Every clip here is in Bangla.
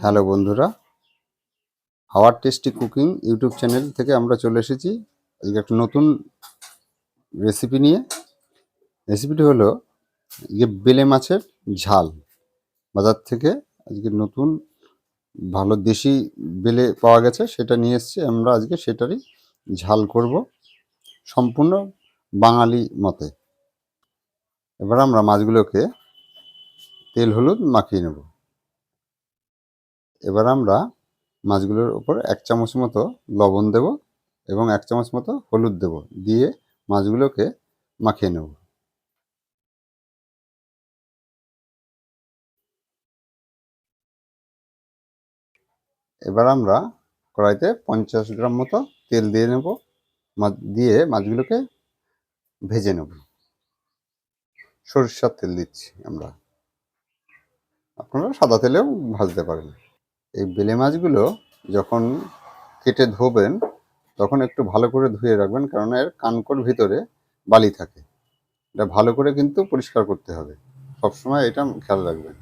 হ্যালো বন্ধুরা হাওয়ার টেস্টি কুকিং ইউটিউব চ্যানেল থেকে আমরা চলে এসেছি আজকে একটা নতুন রেসিপি নিয়ে। রেসিপিটি হলো ইয়ে বেলে মাছের ঝাল। বাজার থেকে আজকে নতুন ভালো দেশি বেলে পাওয়া গেছে, সেটা নিয়ে এসেছি আমরা আজকে, সেটারই ঝাল করব সম্পূর্ণ বাঙালি মতে। এবার আমরা মাছগুলোকে তেল, হলুদ মাখিয়ে নেব। এবার আমরা মাছগুলোর উপর এক চামচ মতো লবণ দেব এবং এক চামচ মতো হলুদ দেব। দিয়ে মাছগুলোকে মাখিয়ে নেব। এবার আমরা কড়াইতে পঞ্চাশ গ্রাম মতো তেল দিয়ে নেব। দিয়ে মাছগুলোকে ভেজে নেব। সরিষার তেল দিচ্ছি আমরা। আপনারা সাদা তেলেও ভাজতে পারেন। এই বেলে মাছগুলো যখন কেটে ধোবেন, তখন একটু ভালো করে ধুয়ে রাখবেন কারণ এর কানকোর ভিতরে বালি থাকে। এটা ভালো করে কিন্তু পরিষ্কার করতে হবে। সবসময় এটা খেয়াল রাখবেন।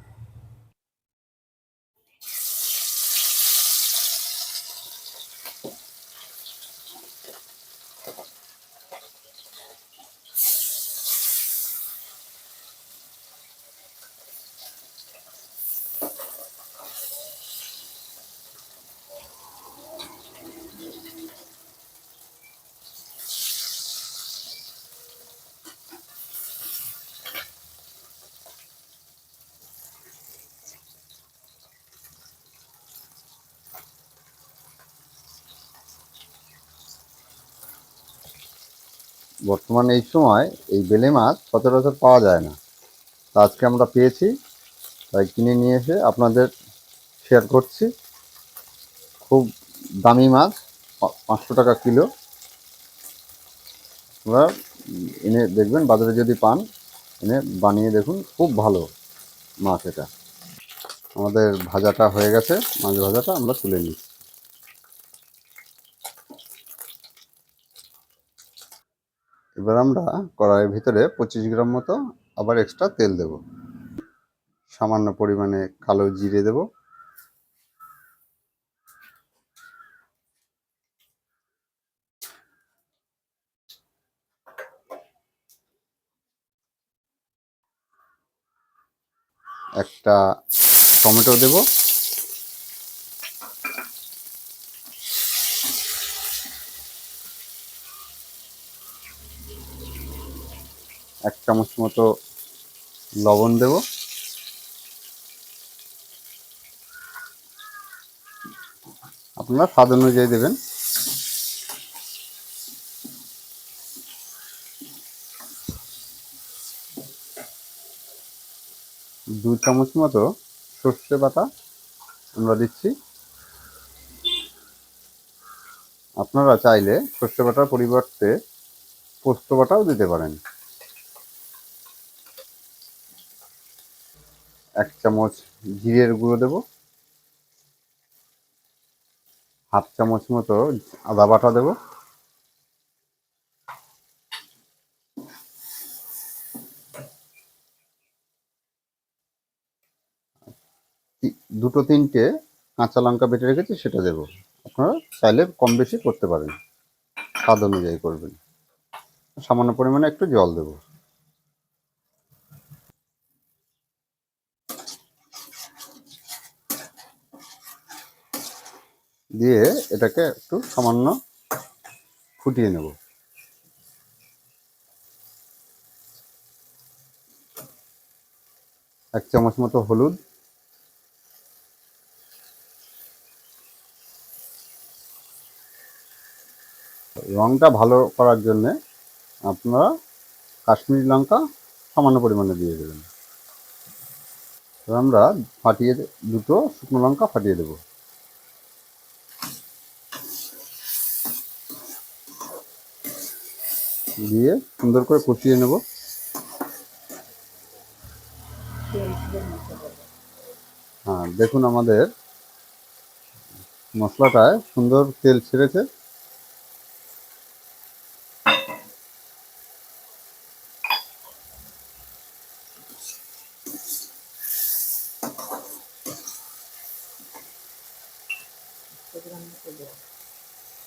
বর্তমানে এই সময় এই বেলে মাছ সচরাচর পাওয়া যায় না। তা আজকে আমরা পেয়েছি, তাই কিনে নিয়ে এসে আপনাদের শেয়ার করছি। খুব দামি মাছ পাঁচশো টাকা কিলো। আপনারা এনে দেখবেন, বাজারে যদি পান, এনে বানিয়ে দেখুন, খুব ভালো মাছ এটা। আমাদের ভাজাটা হয়ে গেছে, মাছ ভাজাটা আমরা তুলে নিই এবার আমরা কড়াইয়ের ভিতরে পঁচিশ গ্রাম মতো আবার এক্সট্রা তেল দেব। সামান্য পরিমাণে কালো জিরে দেব। একটা টমেটো দেব। এক চামচ মতো লবণ দেব। আপনারা স্বাদ অনুযায়ী দেবেন। দু চামচ মতো সর্ষে বাটা আমরা দিচ্ছি। আপনারা চাইলে সর্ষে বাটার পরিবর্তে পোস্ত বাটাও দিতে পারেন। এক চামচ জিরের গুঁড়ো দেব। হাফ চামচ মতো আদা বাটা দেব। দুটো তিনটে কাঁচা লঙ্কা বেটে রেখেছি, সেটা দেব। আপনারা চাইলে কম বেশি করতে পারেন। স্বাদ অনুযায়ী করবেন। সামান্য পরিমাণে একটু জল দেব। দিয়ে এটাকে একটু সামান্য ফুটিয়ে নেব। এক চামচ মতো হলুদ। রংটা ভালো করার জন্যে আপনারা কাশ্মীরি লঙ্কা সামান্য পরিমাণে দিয়ে দেবেন। আমরা ফাটিয়ে দুটো শুকনো লঙ্কা ফাটিয়ে দেবো। দিয়ে সুন্দর করে কষিয়ে নেব। হ্যাঁ দেখুন আমাদের মশলাটায় সুন্দর তেল ছেড়েছে।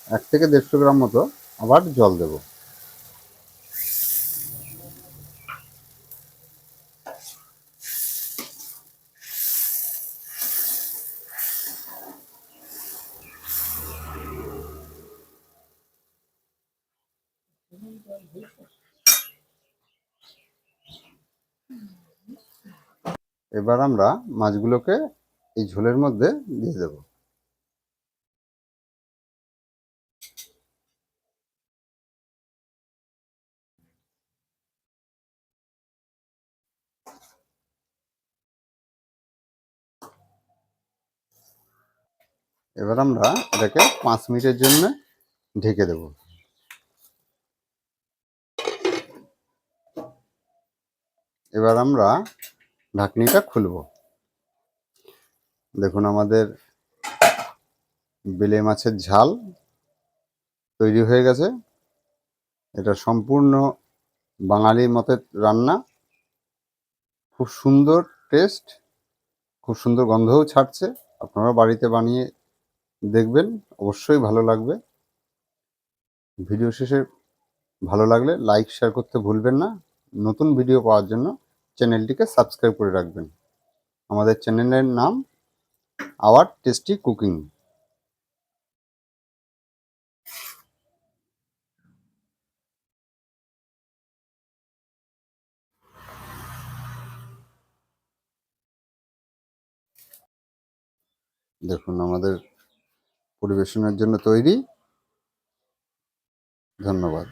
এক থেকে দেড়শো গ্রাম মতো আবার জল দেব। এবার আমরা মাছগুলোকে এই ঝোলের মধ্যে দিয়ে দেব। এবার আমরা এটাকে পাঁচ মিনিটের জন্য ঢেকে দেব। এবার আমরা ঢাকনিটা খুলব। দেখুন আমাদের বেলে মাছের ঝাল তৈরি হয়ে গেছে। এটা সম্পূর্ণ বাঙালির মতে রান্না। খুব সুন্দর টেস্ট, খুব সুন্দর গন্ধও ছাড়ছে। আপনারা বাড়িতে বানিয়ে দেখবেন, অবশ্যই ভালো লাগবে। ভিডিও শেষে ভালো লাগলে লাইক, শেয়ার করতে ভুলবেন না। নতুন ভিডিও পাওয়ার জন্য চ্যানেলটিকে সাবস্ক্রাইব করে রাখবেন। আমাদের চ্যানেলের নাম আওয়ার টেস্টি কুকিং। দেখুন, আমাদের পরিবেশনের জন্য তৈরি। ধন্যবাদ।